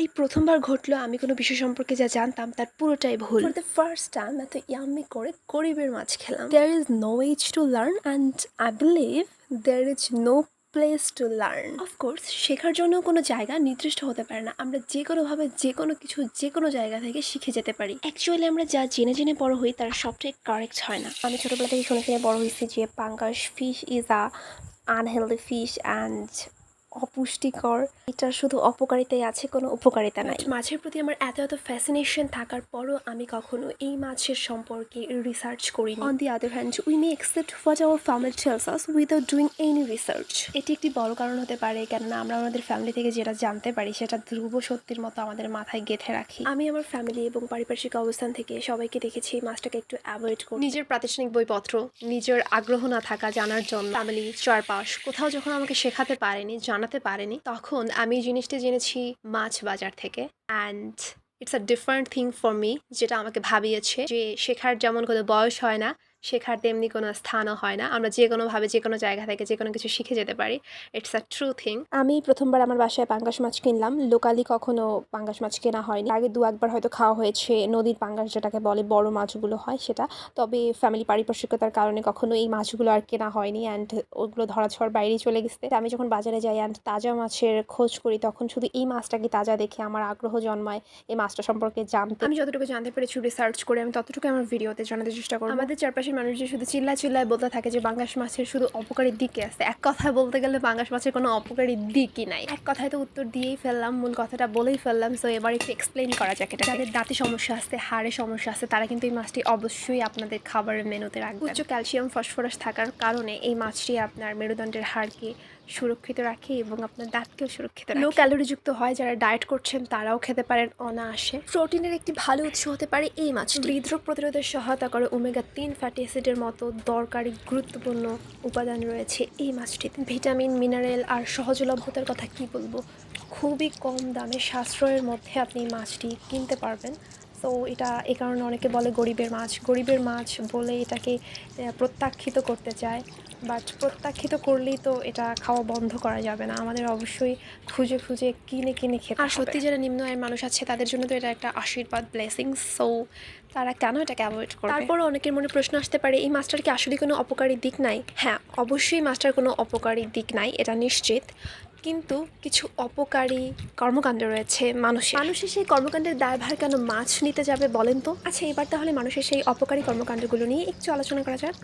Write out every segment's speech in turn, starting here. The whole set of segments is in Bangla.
এই প্রথমবার ঘটলো আমি কোনো বিষয় সম্পর্কে যা জানতাম তার পুরোটাই ভুল। ফর দ্য ফার্স্ট টাইম এত ইয়াম্মি করে গরিবের মাছ খেলাম। There is no age to learn and I believe there is no place to learn of course শেখার জন্য কোনো জায়গা নির্দিষ্ট হতে পারে না। আমরা যে কোনোভাবে যে কোনো কিছু যে কোনো জায়গা থেকে শিখে যেতে পারি। অ্যাকচুয়ালি আমরা যা জেনে জেনে বড় হই তার সবটাই কারেক্ট হয় না। আমি ছোটোবেলা থেকে শুনে শুনে বড় হয়েছি যে pangas fish is a unhealthy fish and অপুষ্টিকর। এটার শুধু অপকারিতাই আছে কোনো উপকারিতা নাই। মাছের প্রতি আমার এত এত ফ্যাসিনেশন থাকার পরও আমি কখনো এই মাছের সম্পর্কে রিসার্চ করিনি। On the other hand we may accept what our family tells us without doing any research এটি একটি বড় কারণ হতে পারে কেননা আমরা আমাদের ফ্যামিলি থেকে যেটা জানতে পারি সেটা ধ্রুব সত্যির মতো আমাদের মাথায় গেঁথে রাখি। আমি আমার ফ্যামিলি এবং পারিপার্শ্বিক অবস্থান থেকে সবাইকে দেখেছি এই মাছটাকে একটু অ্যাভয়েড করি নিজের প্রাতিষ্ঠানিক বইপত্র নিজের আগ্রহ না থাকা জানার জন্য ফ্যামিলি চারপাশ কোথাও যখন আমাকে শেখাতে পারেনি জানাতে পারেনি। তখন আমি জিনিসটা জেনেছি মাছ বাজার থেকে। And it's a different thing for me যেটা আমাকে ভাবিয়েছে যে শেখার যেমন কোনো বয়স হয় না শেখার তেমনি কোনো স্থানও হয় না। আমরা যে কোনোভাবে যে কোনো জায়গা থেকে যে কোনো কিছু শিখে যেতে পারি। ইটস আ ট্রু থিং আমি প্রথমবার আমার বাসায় পাঙ্গাস মাছ কিনলাম। লোকালি কখনো পাঙ্গাস মাছ কেনা হয়নি। আগে দু একবার হয়তো খাওয়া হয়েছে। নদীর পাঙ্গাস যেটাকে বলে বড় মাছগুলো হয় সেটা। তবে ফ্যামিলি পারিপার্শ্বিকতার কারণে কখনো এই মাছগুলো আর কেনা হয়নি অ্যান্ড ওগুলো ধরা ছোঁয়ার বাইরেই চলে গেছে। আমি যখন বাজারে যাই অ্যান্ড তাজা মাছের খোঁজ করি তখন শুধু এই মাছটাকে তাজা দেখে আমার আগ্রহ জন্মায়? এই মাছটা সম্পর্কে জানতে আমি যতটুকু জানতে পেরেছি রিসার্চ করে আমি ততটুকু আমার ভিডিওতে জানাতে চেষ্টা করি আমাদের চারপাশের মানুষ যে শুধু চিল্লা চিল্লায় বলতে থাকে যে বাংলাস মাছের শুধু অপকারী দিকে আছে। এক কথায় বলতে গেলে বাংলাস মাছের কোনো অপকারী দিকই নাই। এক কথায় তো উত্তর দিয়েই ফেললাম মূল কথাটা বলেই ফেললাম সো এবার একটু এক্সপ্লেন করা যাক এটা। যাদের দাঁতে সমস্যা আছে হাড়ে সমস্যা আছে তারা কিন্তু এই মাছটি অবশ্যই আপনাদের খাবারের মেনুতে রাখবে উচ্চ ক্যালসিয়াম ফসফরাস থাকার কারণে এই মাছটি আপনার মেরুদণ্ডের হাড়কে সুরক্ষিত রাখে এবং আপনার দাঁতকেও সুরক্ষিত লো ক্যালোরিযুক্ত হয় যারা ডায়েট করছেন তারাও খেতে পারেন অনায়াসে। প্রোটিনের একটি ভালো উৎস হতে পারে এই মাছ হৃদরোগ প্রতিরোধের সহায়তা করে ওমেগা তিন ফ্যাটি অ্যাসিডের মতো দরকারি গুরুত্বপূর্ণ উপাদান রয়েছে এই মাছটিতে। ভিটামিন, মিনারেল আর সহজলভ্যতার কথা কি বলব? খুবই কম দামে সাশ্রয়ের মধ্যে আপনি মাছটি কিনতে পারবেন। তো এটা এ কারণে অনেকে বলে গরিবের মাছ। গরিবের মাছ বলে এটাকে প্রত্যাখ্যিত করতে চায়। বাট প্রত্যাখ্যিত করলেই তো এটা খাওয়া বন্ধ করা যাবে না। আমাদের অবশ্যই খুঁজে খুঁজে কিনে কিনে খেতে আর সত্যি যারা নিম্ন আয়ের মানুষ আছে তাদের জন্য তো এটা একটা আশীর্বাদ ব্লেসিং সো তারা কেন এটাকে অ্যাভয়েড করবে? তারপর অনেকের মনে প্রশ্ন আসতে পারে এই মাছটার কি আসলে কোনো অপকারী দিক নাই? হ্যাঁ অবশ্যই মাছটার কোনো অপকারী দিক নাই এটা নিশ্চিত। কিন্তু কিছু অপকারী কর্মকাণ্ড রয়েছে মানুষের। মানুষের সেই কর্মকাণ্ডের দায়ভার কেন মাছ নিতে যাবে বলেন তো? আচ্ছা এবার তাহলে মানুষের সেই অপকারী কর্মকাণ্ডগুলো নিয়ে একটু আলোচনা করা যাক।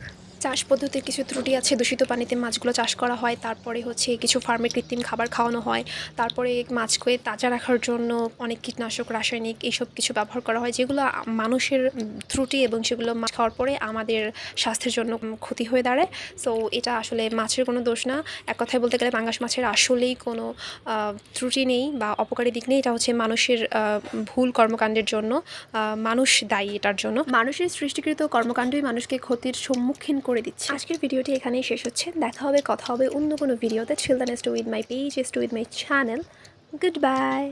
চাষ পদ্ধতির কিছু ত্রুটি আছে, দূষিত পানিতে মাছগুলো চাষ করা হয়, তারপরে হচ্ছে কিছু ফার্মে কৃত্রিম খাবার খাওয়ানো হয়, তারপরে মাছকে তাজা রাখার জন্য অনেক কীটনাশক, রাসায়নিক এইসব কিছু ব্যবহার করা হয়, যেগুলো মানুষের ত্রুটি এবং সেগুলো মাছ খাওয়ার পরে আমাদের স্বাস্থ্যের জন্য ক্ষতি হয়ে দাঁড়ায়। সো এটা আসলে মাছের কোনো দোষ না। এক কথায় বলতে গেলে পাঙ্গাস মাছের আসলেই কোনো ত্রুটি নেই বা অপকারী দিক নেই, এটা হচ্ছে মানুষের ভুল কর্মকাণ্ডের জন্য মানুষ দায়ী এটার জন্য। মানুষের সৃষ্টিকৃত কর্মকাণ্ডই মানুষকে ক্ষতির সম্মুখীন করে দিচ্ছে। আজকের ভিডিওটি এখানেই শেষ হচ্ছে। দেখা হবে, কথা হবে অন্য কোনো ভিডিওতে। Children S to with my page S to with my channel good bye